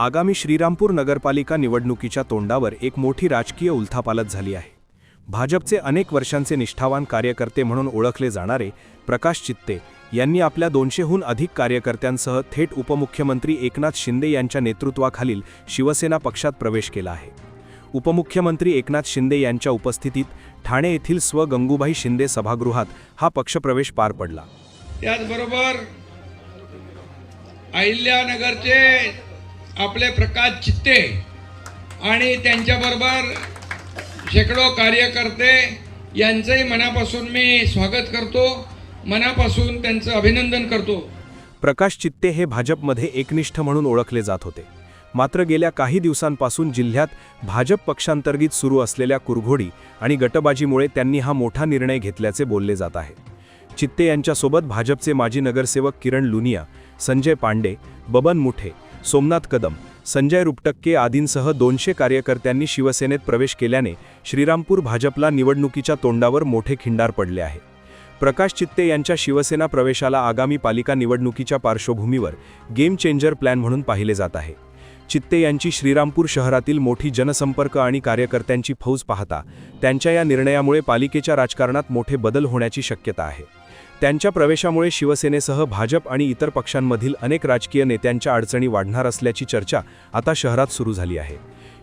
आगामी श्रीरामपूर नगरपालिका निवडणुकीच्या तोंडावर एक मोठी राजकीय उलथापालत झाली आहे. भाजपचे अनेक वर्षांचे निष्ठावान कार्यकर्ते म्हणून ओळखले जाणारे प्रकाश चित्ते यांनी आपल्या दोनशेहून अधिक कार्यकर्त्यांसह थेट उपमुख्यमंत्री एकनाथ शिंदे यांच्या नेतृत्वाखालील शिवसेना पक्षात प्रवेश केला आहे. उपमुख्यमंत्री एकनाथ शिंदे यांच्या उपस्थितीत ठाणे येथील स्व गंगूबाई शिंदे सभागृहात हा पक्षप्रवेश पार पडला. त्याचबरोबर अहिल्यानगरचे आपले प्रकाश चित्ते आणि त्यांच्याबरोबर शेकडो कार्यकर्ते यांचंही मनापासून मी स्वागत करतो. मनापासून त्यांचं अभिनंदन करतो. प्रकाश चित्ते हे भाजपमध्ये एकनिष्ठ म्हणून ओळखले जात होते. मात्र गेल्या काही दिवसांपासून जिल्ह्यात भाजप पक्षांतर्गत सुरू असलेल्या कुरघोडी आणि गटबाजीमुळे त्यांनी हा मोठा निर्णय घेतल्याचे बोलले जात आहे. चित्ते यांच्यासोबत भाजपचे माजी नगरसेवक किरण लुनिया संजय पांडे बबन मुठे सोमनाथ कदम संजय रुपटक्के आदींसह दोनशे कार्यकर्त्यांनी शिवसेनेत प्रवेश केल्याने श्रीरामपूर भाजपला निवडणुकीच्या तोंडावर मोठे खिंडार पडले आहे. प्रकाश चित्ते यांच्या शिवसेना प्रवेशाला आगामी पालिका निवडणुकीच्या पार्श्वभूमीवर गेम चेंजर प्लॅन म्हणून पाहिले जात आहे. चित्ते यांची श्रीरामपूर शहरातील मोठी जनसंपर्क आणि कार्यकर्त्यांची फौज पाहता त्यांच्या या निर्णयामुळे पालिकेच्या राजकारणात मोठे बदल होण्याची शक्यता आहे. त्यांच्या प्रवेशामुळे शिवसेनेसह भाजप आणि इतर पक्षांमधील अनेक राजकीय नेत्यांच्या अडचणी वाढणार असल्याची चर्चा आता शहरात सुरू झाली आहे.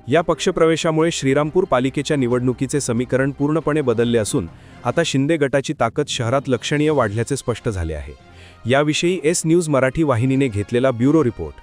या पक्षप्रवेशामुळे श्रीरामपूर पालिकेच्या निवडणुकीचे समीकरण पूर्णपणे बदलले असून आता शिंदे गटाची ताकद शहरात लक्षणीय वाढल्याचे स्पष्ट झाले आहे. याविषयी एस न्यूज मराठी वाहिनीने घेतलेला ब्युरो रिपोर्ट.